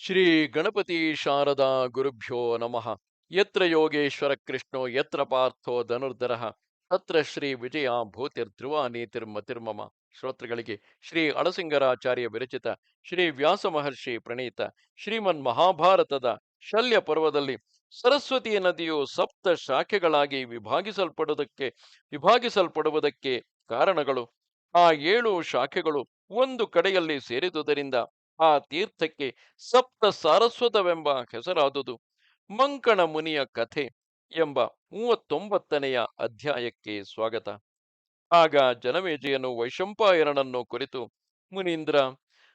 ಶ್ರೀ ಗಣಪತಿ ಶಾರದಾ ಗುರುಭ್ಯೋ ನಮಃ. ಯತ್ರ ಯೋಗೇಶ್ವರ ಕೃಷ್ಣೋ, ಯತ್ರ ಪಾರ್ಥೋ ಧನುರ್ಧರ, ತತ್ರ ಶ್ರೀ ವಿಜಯ ಭೂತಿರ್ಧ್ರುವ ನೀತಿರ್ಮತಿರ್ಮಮ ಶ್ರೋತೃಗಳಿಗೆ ಶ್ರೀ ಅಳಸಿಂಗರಾಚಾರ್ಯ ವಿರಚಿತ ಶ್ರೀ ವ್ಯಾಸ ಮಹರ್ಷಿ ಪ್ರಣೀತ ಶ್ರೀಮನ್ ಮಹಾಭಾರತದ ಶಲ್ಯ ಪರ್ವದಲ್ಲಿ ಸರಸ್ವತಿ ನದಿಯು ಸಪ್ತ ಶಾಖೆಗಳಾಗಿ ವಿಭಾಗಿಸಲ್ಪಡುವುದಕ್ಕೆ ವಿಭಾಗಿಸಲ್ಪಡುವುದಕ್ಕೆ ಕಾರಣಗಳು. ಆ ಏಳು ಶಾಖೆಗಳು ಒಂದು ಕಡೆಯಲ್ಲಿ ಸೇರಿದುದರಿಂದ ಆ ತೀರ್ಥಕ್ಕೆ ಸಪ್ತ ಸಾರಸ್ವತವೆಂಬ ಹೆಸರಾದುದು ಮಂಕಣ ಮುನಿಯ ಕಥೆ ಎಂಬ ಮೂವತ್ತೊಂಬತ್ತನೆಯ ಅಧ್ಯಾಯಕ್ಕೆ ಸ್ವಾಗತ. ಆಗ ಜನಮೇಜಯನು ವೈಶಂಪಾಯನನ್ನು ಕುರಿತು, ಮುನೀಂದ್ರ,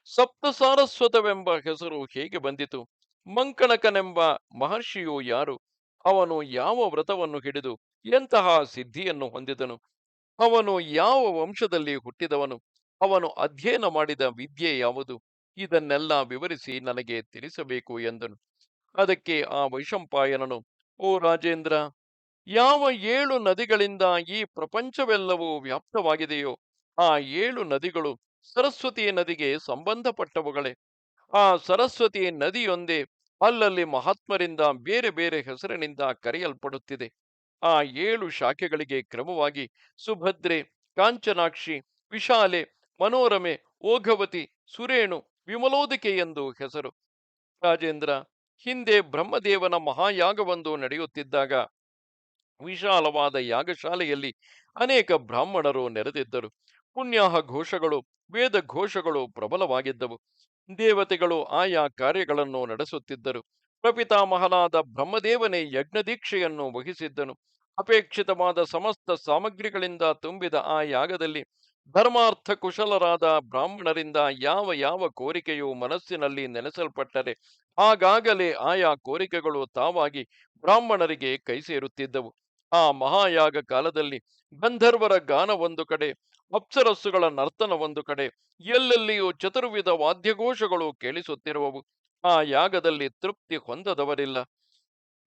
ಸಪ್ತ ಸಾರಸ್ವತವೆಂಬ ಹೆಸರು ಹೇಗೆ ಬಂದಿತು? ಮಂಕಣಕನೆಂಬ ಮಹರ್ಷಿಯು ಯಾರು? ಅವನು ಯಾವ ವ್ರತವನ್ನು ಹಿಡಿದು ಎಂತಹ ಸಿದ್ಧಿಯನ್ನು ಹೊಂದಿದನು? ಅವನು ಯಾವ ವಂಶದಲ್ಲಿ ಹುಟ್ಟಿದವನು? ಅವನು ಅಧ್ಯಯನ ಮಾಡಿದ ವಿದ್ಯೆ ಯಾವುದು? ಇದನ್ನೆಲ್ಲ ವಿವರಿಸಿ ನನಗೆ ತಿಳಿಸಬೇಕು ಎಂದನು. ಅದಕ್ಕೆ ಆ ವೈಶಂಪಾಯನನು, ಓ ರಾಜೇಂದ್ರ, ಯಾವ ಏಳು ನದಿಗಳಿಂದ ಈ ಪ್ರಪಂಚವೆಲ್ಲವೂ ವ್ಯಾಪ್ತವಾಗಿದೆಯೋ, ಆ ಏಳು ನದಿಗಳು ಸರಸ್ವತಿ ನದಿಗೆ ಸಂಬಂಧಪಟ್ಟವುಗಳೇ. ಆ ಸರಸ್ವತಿ ನದಿಯೊಂದೇ ಅಲ್ಲಲ್ಲಿ ಮಹಾತ್ಮರಿಂದ ಬೇರೆ ಬೇರೆ ಹೆಸರಿನಿಂದ ಕರೆಯಲ್ಪಡುತ್ತಿದೆ. ಆ ಏಳು ಶಾಖೆಗಳಿಗೆ ಕ್ರಮವಾಗಿ ಸುಭದ್ರೆ, ಕಾಂಚನಾಕ್ಷಿ, ವಿಶಾಲೆ, ಮನೋರಮೆ, ಓಘವತಿ, ಸುರೇಣು ವಿಮಲೋದಿಕೆ ಎಂದು ಹೆಸರು. ರಾಜೇಂದ್ರ, ಹಿಂದೆ ಬ್ರಹ್ಮದೇವನ ಮಹಾಯಾಗವೊಂದು ನಡೆಯುತ್ತಿದ್ದಾಗ ವಿಶಾಲವಾದ ಯಾಗಶಾಲೆಯಲ್ಲಿ ಅನೇಕ ಬ್ರಾಹ್ಮಣರು ನೆರೆದಿದ್ದರು. ಪುಣ್ಯಾಹ ಘೋಷಗಳು, ವೇದ ಘೋಷಗಳು ಪ್ರಬಲವಾಗಿದ್ದವು. ದೇವತೆಗಳು ಆಯಾ ಕಾರ್ಯಗಳನ್ನು ನಡೆಸುತ್ತಿದ್ದರು. ಪ್ರಪಿತಾಮಹನಾದ ಬ್ರಹ್ಮದೇವನೇ ಯಜ್ಞದೀಕ್ಷೆಯನ್ನು ವಹಿಸಿದ್ದನು. ಅಪೇಕ್ಷಿತವಾದ ಸಮಸ್ತ ಸಾಮಗ್ರಿಗಳಿಂದ ತುಂಬಿದ ಆ ಯಾಗದಲ್ಲಿ ಧರ್ಮಾರ್ಥ ಕುಶಲರಾದ ಬ್ರಾಹ್ಮಣರಿಂದ ಯಾವ ಯಾವ ಕೋರಿಕೆಯು ಮನಸ್ಸಿನಲ್ಲಿ ನೆನೆಸಲ್ಪಟ್ಟರೆ ಆಗಾಗಲೇ ಆಯಾ ಕೋರಿಕೆಗಳು ತಾವಾಗಿ ಬ್ರಾಹ್ಮಣರಿಗೆ ಕೈ ಸೇರುತ್ತಿದ್ದವು. ಆ ಮಹಾಯಾಗ ಕಾಲದಲ್ಲಿ ಗಂಧರ್ವರ ಗಾನ ಒಂದು ಕಡೆ, ಅಪ್ಸರಸ್ಸುಗಳ ನರ್ತನ ಒಂದು ಕಡೆ, ಎಲ್ಲೆಲ್ಲಿಯೂ ಚತುರ್ವಿಧ ವಾದ್ಯಘೋಷಗಳು ಕೇಳಿಸುತ್ತಿರುವವು. ಆ ಯಾಗದಲ್ಲಿ ತೃಪ್ತಿ ಹೊಂದದವರಿಲ್ಲ.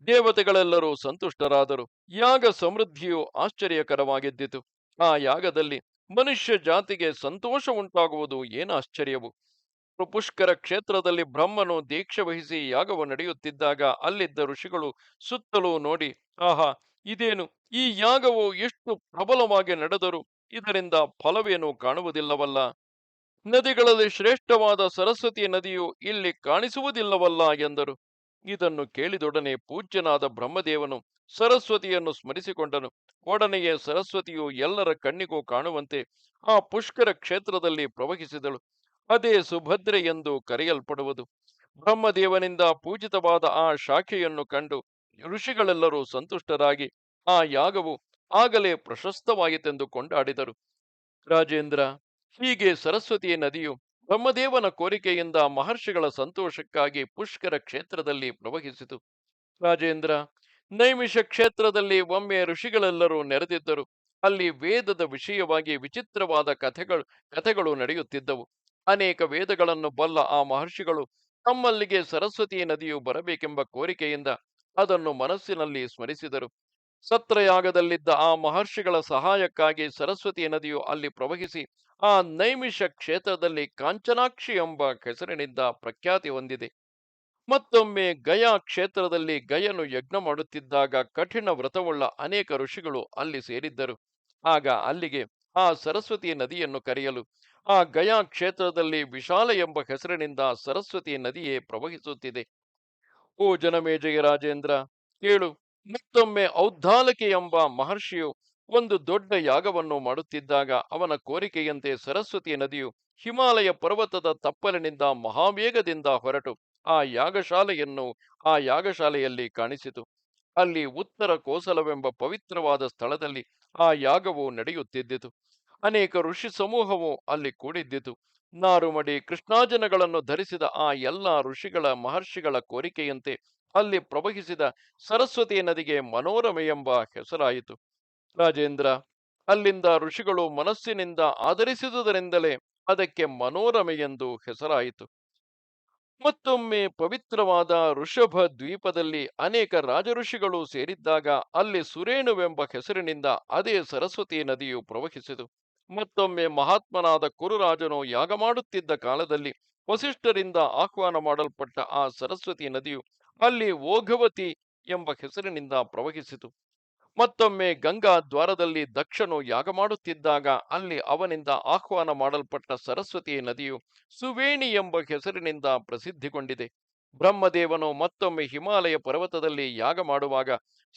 ದೇವತೆಗಳೆಲ್ಲರೂ ಸಂತುಷ್ಟರಾದರು. ಯಾಗ ಸಮೃದ್ಧಿಯು ಆಶ್ಚರ್ಯಕರವಾಗಿದ್ದಿತು. ಆ ಯಾಗದಲ್ಲಿ ಮನುಷ್ಯ ಜಾತಿಗೆ ಸಂತೋಷ ಉಂಟಾಗುವುದು ಏನು ಆಶ್ಚರ್ಯವು? ಪುಷ್ಕರ ಕ್ಷೇತ್ರದಲ್ಲಿ ಬ್ರಹ್ಮನು ದೀಕ್ಷೆ ವಹಿಸಿ ಯಾಗವು ನಡೆಯುತ್ತಿದ್ದಾಗ ಅಲ್ಲಿದ್ದ ಋಷಿಗಳು ಸುತ್ತಲೂ ನೋಡಿ, ಆಹಾ, ಇದೇನು? ಈ ಯಾಗವು ಎಷ್ಟು ಪ್ರಬಲವಾಗಿ ನಡೆದರು ಇದರಿಂದ ಫಲವೇನು ಕಾಣುವುದಿಲ್ಲವಲ್ಲ. ನದಿಗಳಲ್ಲಿ ಶ್ರೇಷ್ಠವಾದ ಸರಸ್ವತಿ ನದಿಯು ಇಲ್ಲಿ ಕಾಣಿಸುವುದಿಲ್ಲವಲ್ಲ ಎಂದರು. ಇದನ್ನು ಕೇಳಿದೊಡನೆ ಪೂಜ್ಯನಾದ ಬ್ರಹ್ಮದೇವನು ಸರಸ್ವತಿಯನ್ನು ಸ್ಮರಿಸಿಕೊಂಡನು. ಒಡನೆಯೇ ಸರಸ್ವತಿಯು ಎಲ್ಲರ ಕಣ್ಣಿಗೂ ಕಾಣುವಂತೆ ಆ ಪುಷ್ಕರ ಕ್ಷೇತ್ರದಲ್ಲಿ ಪ್ರವಹಿಸಿದಳು. ಅದೇ ಸುಭದ್ರೆ ಎಂದು ಕರೆಯಲ್ಪಡುವುದು. ಬ್ರಹ್ಮದೇವನಿಂದ ಪೂಜಿತವಾದ ಆ ಶಾಖೆಯನ್ನು ಕಂಡು ಋಷಿಗಳೆಲ್ಲರೂ ಸಂತುಷ್ಟರಾಗಿ ಆ ಯಾಗವು ಆಗಲೇ ಪ್ರಶಸ್ತವಾಯಿತೆಂದು ಕೊಂಡಾಡಿದರು. ರಾಜೇಂದ್ರ, ಹೀಗೆ ಸರಸ್ವತಿಯ ನದಿಯು ಬ್ರಹ್ಮದೇವನ ಕೋರಿಕೆಯಿಂದ ಮಹರ್ಷಿಗಳ ಸಂತೋಷಕ್ಕಾಗಿ ಪುಷ್ಕರ ಕ್ಷೇತ್ರದಲ್ಲಿ ಪ್ರವಹಿಸಿತು. ರಾಜೇಂದ್ರ, ನೈಮಿಷ ಕ್ಷೇತ್ರದಲ್ಲಿ ಒಮ್ಮೆ ಋಷಿಗಳೆಲ್ಲರೂ ನೆರೆದಿದ್ದರು. ಅಲ್ಲಿ ವೇದದ ವಿಷಯವಾಗಿ ವಿಚಿತ್ರವಾದ ಕಥೆಗಳು ಕಥೆಗಳು ನಡೆಯುತ್ತಿದ್ದವು. ಅನೇಕ ವೇದಗಳನ್ನು ಬಲ್ಲ ಆ ಮಹರ್ಷಿಗಳು ತಮ್ಮಲ್ಲಿಗೆ ಸರಸ್ವತಿ ನದಿಯು ಬರಬೇಕೆಂಬ ಕೋರಿಕೆಯಿಂದ ಅದನ್ನು ಮನಸ್ಸಿನಲ್ಲಿ ಸ್ಮರಿಸಿದರು. ಸತ್ರಯಾಗದಲ್ಲಿದ್ದ ಆ ಮಹರ್ಷಿಗಳ ಸಹಾಯಕ್ಕಾಗಿ ಸರಸ್ವತಿ ನದಿಯು ಅಲ್ಲಿ ಪ್ರವಹಿಸಿ, ಆ ನೈಮಿಷ ಕ್ಷೇತ್ರದಲ್ಲಿ ಕಾಂಚನಾಕ್ಷಿ ಎಂಬ ಹೆಸರಿನಿಂದ ಪ್ರಖ್ಯಾತಿ ಹೊಂದಿದೆ. ಮತ್ತೊಮ್ಮೆ ಗಯಾ ಕ್ಷೇತ್ರದಲ್ಲಿ ಗಯನು ಯಜ್ಞ ಮಾಡುತ್ತಿದ್ದಾಗ ಕಠಿಣ ವ್ರತವುಳ್ಳ ಅನೇಕ ಋಷಿಗಳು ಅಲ್ಲಿ ಸೇರಿದ್ದರು. ಆಗ ಅಲ್ಲಿಗೆ ಆ ಸರಸ್ವತಿ ನದಿಯನ್ನು ಕರೆಯಲು, ಆ ಗಯಾ ಕ್ಷೇತ್ರದಲ್ಲಿ ವಿಶಾಲ ಎಂಬ ಹೆಸರಿನಿಂದ ಸರಸ್ವತಿ ನದಿಯೇ ಪ್ರವಹಿಸುತ್ತಿದೆ. ಓ ಜನಮೇಜಯ ರಾಜೇಂದ್ರ, ಕೇಳು. ಮತ್ತೊಮ್ಮೆ ಔದ್ದಾಲಕೆ ಎಂಬ ಮಹರ್ಷಿಯು ಒಂದು ದೊಡ್ಡ ಯಾಗವನ್ನು ಮಾಡುತ್ತಿದ್ದಾಗ ಅವನ ಕೋರಿಕೆಯಂತೆ ಸರಸ್ವತಿ ನದಿಯು ಹಿಮಾಲಯ ಪರ್ವತದ ತಪ್ಪಲಿನಿಂದ ಮಹಾವೇಗದಿಂದ ಹೊರಟು. ಆ ಯಾಗಶಾಲೆಯನ್ನು ಆ ಯಾಗಶಾಲೆಯಲ್ಲಿ ಕಾಣಿಸಿತು. ಅಲ್ಲಿ ಉತ್ತರ ಕೋಸಲವೆಂಬ ಪವಿತ್ರವಾದ ಸ್ಥಳದಲ್ಲಿ ಆ ಯಾಗವು ನಡೆಯುತ್ತಿದ್ದಿತು. ಅನೇಕ ಋಷಿ ಸಮೂಹವು ಅಲ್ಲಿ ಕೂಡಿದ್ದಿತು. ನಾರುಮಡಿ ಕೃಷ್ಣಾಜನಗಳನ್ನು ಧರಿಸಿದ ಆ ಎಲ್ಲ ಋಷಿಗಳ ಮಹರ್ಷಿಗಳ ಕೋರಿಕೆಯಂತೆ ಅಲ್ಲಿ ಪ್ರವಹಿಸಿದ ಸರಸ್ವತಿ ನದಿಗೆ ಮನೋರಮೆ ಎಂಬ ಹೆಸರಾಯಿತು. ರಾಜೇಂದ್ರ, ಅಲ್ಲಿಂದ ಋಷಿಗಳು ಮನಸ್ಸಿನಿಂದ ಆಧರಿಸಿದುದರಿಂದಲೇ ಅದಕ್ಕೆ ಮನೋರಮೆ ಎಂದು ಹೆಸರಾಯಿತು. ಮತ್ತೊಮ್ಮೆ ಪವಿತ್ರವಾದ ಋಷಭ ದ್ವೀಪದಲ್ಲಿ ಅನೇಕ ರಾಜಋಷಿಗಳು ಸೇರಿದ್ದಾಗ ಅಲ್ಲಿ ಸುರೇಣುವೆಂಬ ಹೆಸರಿನಿಂದ ಅದೇ ಸರಸ್ವತಿ ನದಿಯು ಪ್ರವಹಿಸಿತು. ಮತ್ತೊಮ್ಮೆ ಮಹಾತ್ಮನಾದ ಕುರುರಾಜನು ಯಾಗ ಮಾಡುತ್ತಿದ್ದ ಕಾಲದಲ್ಲಿ ವಸಿಷ್ಠರಿಂದ ಆಹ್ವಾನ ಮಾಡಲ್ಪಟ್ಟ ಆ ಸರಸ್ವತಿ ನದಿಯು ಅಲ್ಲಿ ಓಘವತಿ ಎಂಬ ಹೆಸರಿನಿಂದ ಪ್ರವಹಿಸಿತು. ಮತ್ತೊಮ್ಮೆ ಗಂಗಾ ದ್ವಾರದಲ್ಲಿ ದಕ್ಷನು ಯಾಗ ಮಾಡುತ್ತಿದ್ದಾಗ ಅಲ್ಲಿ ಅವನಿಂದ ಆಹ್ವಾನ ಮಾಡಲ್ಪಟ್ಟ ಸರಸ್ವತಿ ನದಿಯು ಸುವೇಣಿ ಎಂಬ ಹೆಸರಿನಿಂದ ಪ್ರಸಿದ್ಧಿಗೊಂಡಿದೆ. ಬ್ರಹ್ಮದೇವನು ಮತ್ತೊಮ್ಮೆ ಹಿಮಾಲಯ ಪರ್ವತದಲ್ಲಿ ಯಾಗ ಮಾಡುವಾಗ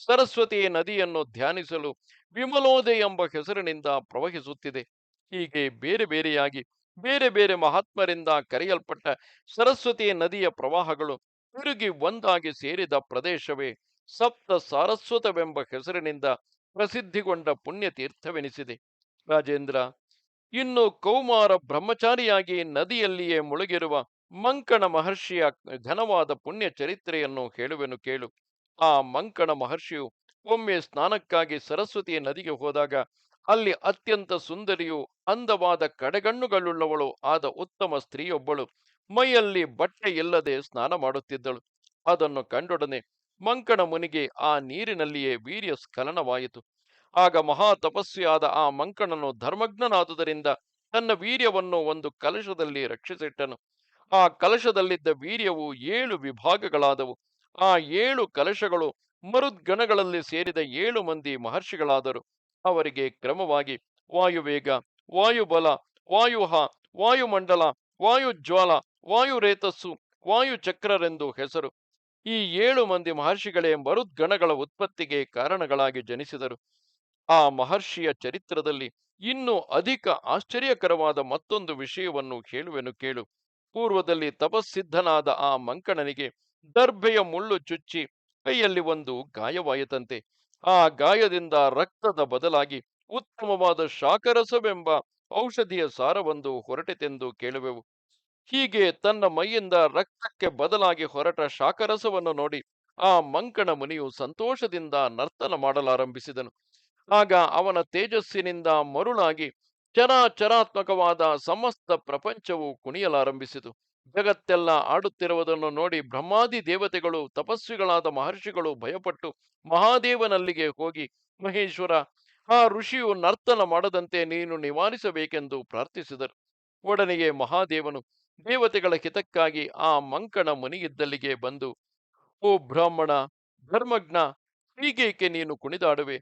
ಸರಸ್ವತಿ ನದಿಯನ್ನು ಧ್ಯಾನಿಸಲು ವಿಮಲೋದೆ ಎಂಬ ಹೆಸರಿನಿಂದ ಪ್ರವಹಿಸುತ್ತಿದೆ. ಹೀಗೆ ಬೇರೆ ಬೇರೆಯಾಗಿ ಬೇರೆ ಬೇರೆ ಮಹಾತ್ಮರಿಂದ ಕರೆಯಲ್ಪಟ್ಟ ಸರಸ್ವತಿ ನದಿಯ ಪ್ರವಾಹಗಳು ತಿರುಗಿ ಒಂದಾಗಿ ಸೇರಿದ ಪ್ರದೇಶವೇ ಸಪ್ತ ಸಾರಸ್ವತವೆಂಬ ಹೆಸರಿನಿಂದ ಪ್ರಸಿದ್ಧಿಗೊಂಡ ಪುಣ್ಯತೀರ್ಥವೆನಿಸಿದೆ. ರಾಜೇಂದ್ರ, ಇನ್ನು ಕೌಮಾರ ಬ್ರಹ್ಮಚಾರಿಯಾಗಿ ನದಿಯಲ್ಲಿಯೇ ಮುಳುಗಿರುವ ಮಂಕಣ ಮಹರ್ಷಿಯ ಘನವಾದ ಪುಣ್ಯ ಚರಿತ್ರೆಯನ್ನು ಹೇಳುವೆನು ಕೇಳು. ಆ ಮಂಕಣ ಮಹರ್ಷಿಯು ಒಮ್ಮೆ ಸ್ನಾನಕ್ಕಾಗಿ ಸರಸ್ವತಿಯ ನದಿಗೆ ಹೋದಾಗ ಅಲ್ಲಿ ಅತ್ಯಂತ ಸುಂದರಿಯು ಅಂದವಾದ ಕಡೆಗಣ್ಣುಗಳುಳ್ಳವಳು ಆದ ಉತ್ತಮ ಸ್ತ್ರೀಯೊಬ್ಬಳು ಮೈಯಲ್ಲಿ ಬಟ್ಟೆ ಇಲ್ಲದೆ ಸ್ನಾನ ಮಾಡುತ್ತಿದ್ದಳು. ಅದನ್ನು ಕಂಡೊಡನೆ ಮಂಕಣ ಮುನಿಗೆ ಆ ನೀರಿನಲ್ಲಿಯೇ ವೀರ್ಯ ಸ್ಖಲನವಾಯಿತು. ಆಗ ಮಹಾ ತಪಸ್ವಿಯಾದ ಆ ಮಂಕಣನು ಧರ್ಮಜ್ಞನಾದುದರಿಂದ ತನ್ನ ವೀರ್ಯವನ್ನು ಒಂದು ಕಲಶದಲ್ಲಿ ರಕ್ಷಿಸಿಟ್ಟನು. ಆ ಕಲಶದಲ್ಲಿದ್ದ ವೀರ್ಯವು ಏಳು ವಿಭಾಗಗಳಾದವು. ಆ ಏಳು ಕಲಶಗಳು ಮರುದ್ಗಣಗಳಲ್ಲಿ ಸೇರಿದ ಏಳು ಮಂದಿ ಮಹರ್ಷಿಗಳಾದರು. ಅವರಿಗೆ ಕ್ರಮವಾಗಿ ವಾಯುವೇಗ, ವಾಯುಬಲ, ವಾಯುಹ, ವಾಯುಮಂಡಲ, ವಾಯುಜ್ವಾಲ ವಾಯುರೇತಸ್ಸು ವಾಯುಚಕ್ರರೆಂದು ಹೆಸರು. ಈ ಏಳು ಮಂದಿ ಮಹರ್ಷಿಗಳೇ ಮರುದ್ಗಣಗಳ ಉತ್ಪತ್ತಿಗೆ ಕಾರಣಗಳಾಗಿ ಜನಿಸಿದರು. ಆ ಮಹರ್ಷಿಯ ಚರಿತ್ರದಲ್ಲಿ ಇನ್ನೂ ಅಧಿಕ ಆಶ್ಚರ್ಯಕರವಾದ ಮತ್ತೊಂದು ವಿಷಯವನ್ನು ಹೇಳುವೆನು ಕೇಳು. ಪೂರ್ವದಲ್ಲಿ ತಪಸ್ಸಿದ್ಧನಾದ ಆ ಮಂಕಣನಿಗೆ ದರ್ಭೆಯ ಮುಳ್ಳು ಚುಚ್ಚಿ ಕೈಯಲ್ಲಿ ಒಂದು ಗಾಯವಾಯಿತಂತೆ. ಆ ಗಾಯದಿಂದ ರಕ್ತದ ಬದಲಾಗಿ ಉತ್ತಮವಾದ ಶಾಕರಸವೆಂಬ ಔಷಧಿಯ ಸಾರವೊಂದು ಹೊರಟಿತೆಂದು ಕೇಳುವೆವು. ಹೀಗೆ ತನ್ನ ಮೈಯಿಂದ ರಕ್ತಕ್ಕೆ ಬದಲಾಗಿ ಹೊರಟ ಶಾಖರಸವನ್ನು ನೋಡಿ ಆ ಮಂಕಣ ಮುನಿಯು ಸಂತೋಷದಿಂದ ನರ್ತನ ಮಾಡಲಾರಂಭಿಸಿದನು. ಆಗ ಅವನ ತೇಜಸ್ಸಿನಿಂದ ಮರುಳಾಗಿ ಚರಾಚರಾತ್ಮಕವಾದ ಸಮಸ್ತ ಪ್ರಪಂಚವು ಕುಣಿಯಲಾರಂಭಿಸಿತು. ಜಗತ್ತೆಲ್ಲ ಆಡುತ್ತಿರುವುದನ್ನು ನೋಡಿ ಬ್ರಹ್ಮಾದಿ ದೇವತೆಗಳು, ತಪಸ್ವಿಗಳಾದ ಮಹರ್ಷಿಗಳು ಭಯಪಟ್ಟು ಮಹಾದೇವನಲ್ಲಿಗೆ ಹೋಗಿ, ಮಹೇಶ್ವರ, ಆ ಋಷಿಯು ನರ್ತನ ಮಾಡದಂತೆ ನೀನು ನಿವಾರಿಸಬೇಕೆಂದು ಪ್ರಾರ್ಥಿಸಿದರು. ಒಡನೆಯೇ ಮಹಾದೇವನು ದೇವತೆಗಳ ಹಿತಕ್ಕಾಗಿ ಆ ಮಂಕಣ ಮುನಿಯಿದ್ದಲ್ಲಿಗೆ ಬಂದು, ಓ ಬ್ರಾಹ್ಮಣ, ಧರ್ಮಜ್ಞ, ಹೀಗೇಕೆ ನೀನು ಕುಣಿದಾಡುವೆ?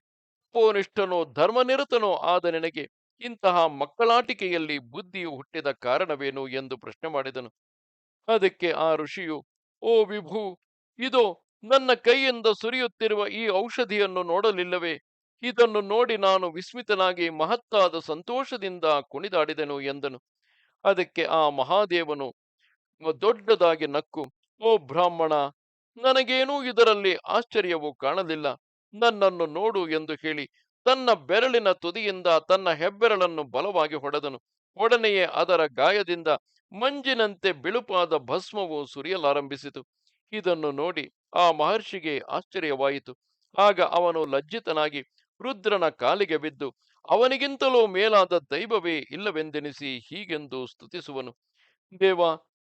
ಪೋನಿಷ್ಠನೋ ಧರ್ಮನಿರತನೋ ಆದ ನಿನಗೆ ಇಂತಹ ಮಕ್ಕಳಾಟಿಕೆಯಲ್ಲಿ ಬುದ್ಧಿಯು ಹುಟ್ಟಿದ ಕಾರಣವೇನು? ಎಂದು ಪ್ರಶ್ನೆ ಮಾಡಿದನು. ಅದಕ್ಕೆ ಆ ಋಷಿಯು, ಓ ವಿಭು, ಇದೋ ನನ್ನ ಕೈಯಿಂದ ಸುರಿಯುತ್ತಿರುವ ಈ ಔಷಧಿಯನ್ನು ನೋಡಲಿಲ್ಲವೇ? ಇದನ್ನು ನೋಡಿ ನಾನು ವಿಸ್ಮಿತನಾಗಿ ಮಹತ್ತಾದ ಸಂತೋಷದಿಂದ ಕುಣಿದಾಡಿದೆನು, ಎಂದನು. ಅದಕ್ಕೆ ಆ ಮಹಾದೇವನು ದೊಡ್ಡದಾಗಿ ನಕ್ಕು, ಓ ಬ್ರಾಹ್ಮಣ, ನನಗೇನೂ ಇದರಲ್ಲಿ ಆಶ್ಚರ್ಯವು ಕಾಣಲಿಲ್ಲ. ನನ್ನನ್ನು ನೋಡು ಎಂದು ಹೇಳಿ ತನ್ನ ಬೆರಳಿನ ತುದಿಯಿಂದ ತನ್ನ ಹೆಬ್ಬೆರಳನ್ನು ಬಲವಾಗಿ ಹೊಡೆದನು. ಒಡನೆಯೇ ಅದರ ಗಾಯದಿಂದ ಮಂಜಿನಂತೆ ಬಿಳುಪಾದ ಭಸ್ಮವು ಸುರಿಯಲಾರಂಭಿಸಿತು. ಇದನ್ನು ನೋಡಿ ಆ ಮಹರ್ಷಿಗೆ ಆಶ್ಚರ್ಯವಾಯಿತು. ಆಗ ಅವನು ಲಜ್ಜಿತನಾಗಿ ರುದ್ರನ ಕಾಲಿಗೆ ಬಿದ್ದು ಅವನಿಗಿಂತಲೂ ಮೇಲಾದ ದೈವವೇ ಇಲ್ಲವೆಂದೆನಿಸಿ ಹೀಗೆಂದು ಸ್ತುತಿಸುವನು. ದೇವ,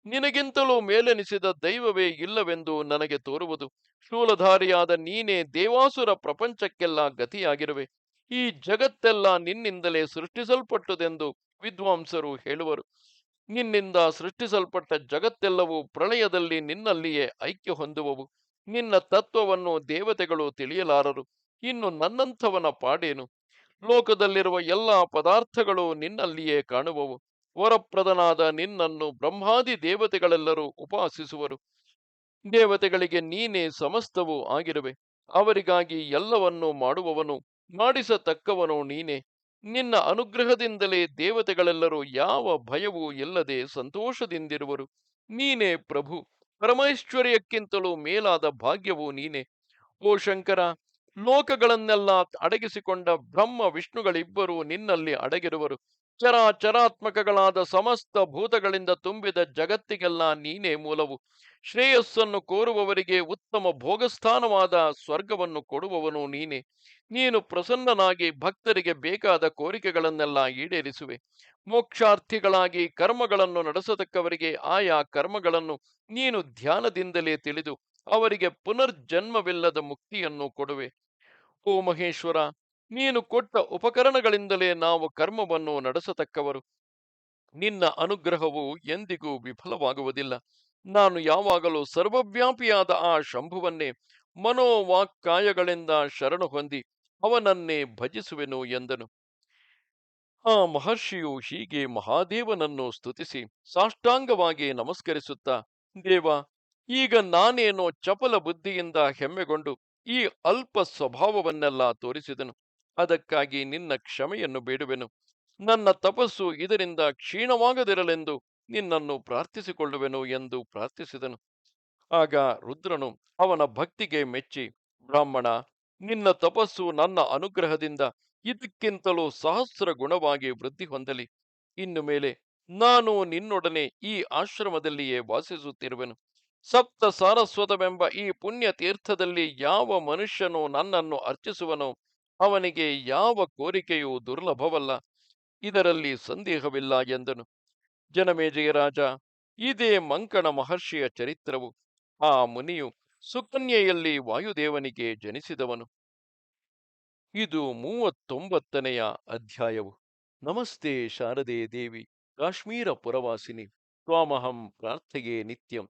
ನಿನಗಿಂತಲೂ ಮೇಲೆನಿಸಿದ ದೈವವೇ ಇಲ್ಲವೆಂದು ನನಗೆ ತೋರುವುದು. ಶೂಲಧಾರಿಯಾದ ನೀನೇ ದೇವಾಸುರ ಪ್ರಪಂಚಕ್ಕೆಲ್ಲ ಗತಿಯಾಗಿರುವೆ. ಈ ಜಗತ್ತೆಲ್ಲ ನಿನ್ನಿಂದಲೇ ಸೃಷ್ಟಿಸಲ್ಪಟ್ಟುದೆಂದು ವಿದ್ವಾಂಸರು ಹೇಳುವರು. ನಿನ್ನಿಂದ ಸೃಷ್ಟಿಸಲ್ಪಟ್ಟ ಜಗತ್ತೆಲ್ಲವೂ ಪ್ರಳಯದಲ್ಲಿ ನಿನ್ನಲ್ಲಿಯೇ ಐಕ್ಯ ಹೊಂದುವವು ನಿನ್ನ ತತ್ವವನ್ನು ದೇವತೆಗಳು ತಿಳಿಯಲಾರರು. ಇನ್ನು ನನ್ನಂಥವನ ಪಾಡೇನು? ಲೋಕದಲ್ಲಿರುವ ಎಲ್ಲ ಪದಾರ್ಥಗಳು ನಿನ್ನಲ್ಲಿಯೇ ಕಾಣುವವು. ವರಪ್ರದನಾದ ನಿನ್ನನ್ನು ಬ್ರಹ್ಮಾದಿ ದೇವತೆಗಳೆಲ್ಲರೂ ಉಪಾಸಿಸುವರು. ದೇವತೆಗಳಿಗೆ ನೀನೇ ಸಮಸ್ತವೂ ಆಗಿರುವೆ. ಅವರಿಗಾಗಿ ಎಲ್ಲವನ್ನೂ ಮಾಡುವವನು, ಮಾಡಿಸತಕ್ಕವನು ನೀನೇ. ನಿನ್ನ ಅನುಗ್ರಹದಿಂದಲೇ ದೇವತೆಗಳೆಲ್ಲರೂ ಯಾವ ಭಯವೂ ಇಲ್ಲದೆ ಸಂತೋಷದಿಂದಿರುವರು. ನೀನೇ ಪ್ರಭು. ಪರಮೈಶ್ವರ್ಯಕ್ಕಿಂತಲೂ ಮೇಲಾದ ಭಾಗ್ಯವು ನೀನೇ. ಓ ಶಂಕರ ಲೋಕಗಳನ್ನೆಲ್ಲ ಅಡಗಿಸಿಕೊಂಡ ಬ್ರಹ್ಮ ವಿಷ್ಣುಗಳಿಬ್ಬರೂ ನಿನ್ನಲ್ಲಿ ಅಡಗಿರುವರು. ಚರಾಚರಾತ್ಮಕಗಳಾದ ಸಮಸ್ತ ಭೂತಗಳಿಂದ ತುಂಬಿದ ಜಗತ್ತಿಗೆಲ್ಲ ನೀನೇ ಮೂಲವು. ಶ್ರೇಯಸ್ಸನ್ನು ಕೋರುವವರಿಗೆ ಉತ್ತಮ ಭೋಗಸ್ಥಾನವಾದ ಸ್ವರ್ಗವನ್ನು ಕೊಡುವವನು ನೀನೆ. ನೀನು ಪ್ರಸನ್ನನಾಗಿ ಭಕ್ತರಿಗೆ ಬೇಕಾದ ಕೋರಿಕೆಗಳನ್ನೆಲ್ಲ ಈಡೇರಿಸುವೆ. ಮೋಕ್ಷಾರ್ಥಿಗಳಾಗಿ ಕರ್ಮಗಳನ್ನು ನಡೆಸತಕ್ಕವರಿಗೆ ಆಯಾ ಕರ್ಮಗಳನ್ನು ನೀನು ಧ್ಯಾನದಿಂದಲೇ ತಿಳಿದು ಅವರಿಗೆ ಪುನರ್ಜನ್ಮವಿಲ್ಲದ ಮುಕ್ತಿಯನ್ನು ಕೊಡುವೆ. ಓ ಮಹೇಶ್ವರ, ನೀನು ಕೊಟ್ಟ ಉಪಕರಣಗಳಿಂದಲೇ ನಾವು ಕರ್ಮವನ್ನು ನಡೆಸತಕ್ಕವರು. ನಿನ್ನ ಅನುಗ್ರಹವು ಎಂದಿಗೂ ವಿಫಲವಾಗುವುದಿಲ್ಲ. ನಾನು ಯಾವಾಗಲೂ ಸರ್ವವ್ಯಾಪಿಯಾದ ಆ ಶಂಭುವನ್ನೇ ಮನೋವಾಕ್ಕಾಯಗಳಿಂದ ಶರಣು ಹೊಂದಿ ಅವನನ್ನೇ ಭಜಿಸುವೆನು ಎಂದನು. ಆ ಮಹರ್ಷಿಯು ಹೀಗೆ ಮಹಾದೇವನನ್ನು ಸ್ತುತಿಸಿ ಸಾಷ್ಟಾಂಗವಾಗಿ ನಮಸ್ಕರಿಸುತ್ತಾ, ದೇವ, ಈಗ ನಾನೇನೋ ಚಪಲ ಬುದ್ಧಿಯಿಂದ ಹೆಮ್ಮೆಗೊಂಡು ಈ ಅಲ್ಪ ಸ್ವಭಾವವನ್ನೆಲ್ಲ ತೋರಿಸಿದನು. ಅದಕ್ಕಾಗಿ ನಿನ್ನ ಕ್ಷಮೆಯನ್ನು ಬೇಡುವೆನು. ನನ್ನ ತಪಸ್ಸು ಇದರಿಂದ ಕ್ಷೀಣವಾಗದಿರಲೆಂದು ನಿನ್ನನ್ನು ಪ್ರಾರ್ಥಿಸಿಕೊಳ್ಳುವೆನು ಎಂದು ಪ್ರಾರ್ಥಿಸಿದನು. ಆಗ ರುದ್ರನು ಅವನ ಭಕ್ತಿಗೆ ಮೆಚ್ಚಿ, ಬ್ರಾಹ್ಮಣ, ನಿನ್ನ ತಪಸ್ಸು ನನ್ನ ಅನುಗ್ರಹದಿಂದ ಇದಕ್ಕಿಂತಲೂ ಸಹಸ್ರ ಗುಣವಾಗಿ ವೃದ್ಧಿ ಹೊಂದಲಿ. ಇನ್ನು ಮೇಲೆ ನಾನು ನಿನ್ನೊಡನೆ ಈ ಆಶ್ರಮದಲ್ಲಿಯೇ ವಾಸಿಸುತ್ತಿರುವೆನು. ಸಪ್ತ ಸಾರಸ್ವತವೆಂಬ ಈ ಪುಣ್ಯ ತೀರ್ಥದಲ್ಲಿ ಯಾವ ಮನುಷ್ಯನು ನನ್ನನ್ನು ಅರ್ಚಿಸುವನೋ ಅವನಿಗೆ ಯಾವ ಕೋರಿಕೆಯೂ ದುರ್ಲಭವಲ್ಲ. ಇದರಲ್ಲಿ ಸಂದೇಹವಿಲ್ಲ ಎಂದನು. ಜನಮೇಜಯ ರಾಜ, ಇದೇ ಮಂಕಣ ಮಹರ್ಷಿಯ ಚರಿತ್ರವು. ಆ ಮುನಿಯು ಸುಕನ್ಯೆಯಲ್ಲಿ ವಾಯುದೇವನಿಗೆ ಜನಿಸಿದವನು. ಇದು ಮೂವತ್ತೊಂಬತ್ತನೆಯ ಅಧ್ಯಾಯವು. ನಮಸ್ತೆ ಶಾರದೆ ದೇವಿ, ಕಾಶ್ಮೀರ ಪುರವಾಸಿನಿ, ತ್ವಾಮಹಂ ಪ್ರಾರ್ಥೆಯೇ ನಿತ್ಯಂ.